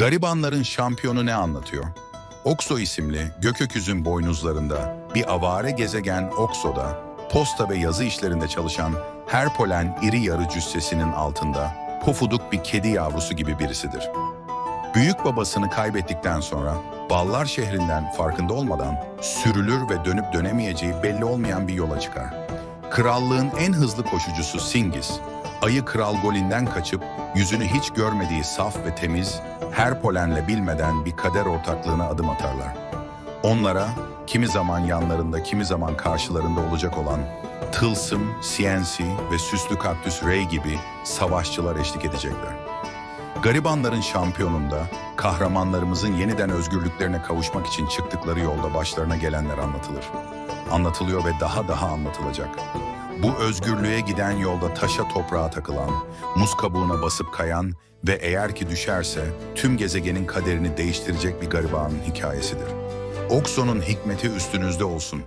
Garibanların şampiyonu ne anlatıyor? Okso isimli gököküzün boynuzlarında bir avare gezegen Okso'da posta ve yazı işlerinde çalışan Herpolen iri yarı cüssesinin altında pofuduk bir kedi yavrusu gibi birisidir. Büyük babasını kaybettikten sonra Ballar şehrinden farkında olmadan sürülür ve dönüp dönemeyeceği belli olmayan bir yola çıkar. Krallığın en hızlı koşucusu Singis, ayı Kral Golin'den kaçıp yüzünü hiç görmediği saf ve temiz, her polenle bilmeden bir kader ortaklığına adım atarlar. Onlara kimi zaman yanlarında kimi zaman karşılarında olacak olan Tılsım, CNC ve Süslü Kaktüs Ray gibi savaşçılar eşlik edecekler. Garibanların şampiyonunda kahramanlarımızın yeniden özgürlüklerine kavuşmak için çıktıkları yolda başlarına gelenler anlatılır. Anlatılıyor ve daha daha anlatılacak. Bu özgürlüğe giden yolda taşa toprağa takılan, muz kabuğuna basıp kayan ve eğer ki düşerse tüm gezegenin kaderini değiştirecek bir garibanın hikayesidir. Okso'nun hikmeti üstünüzde olsun.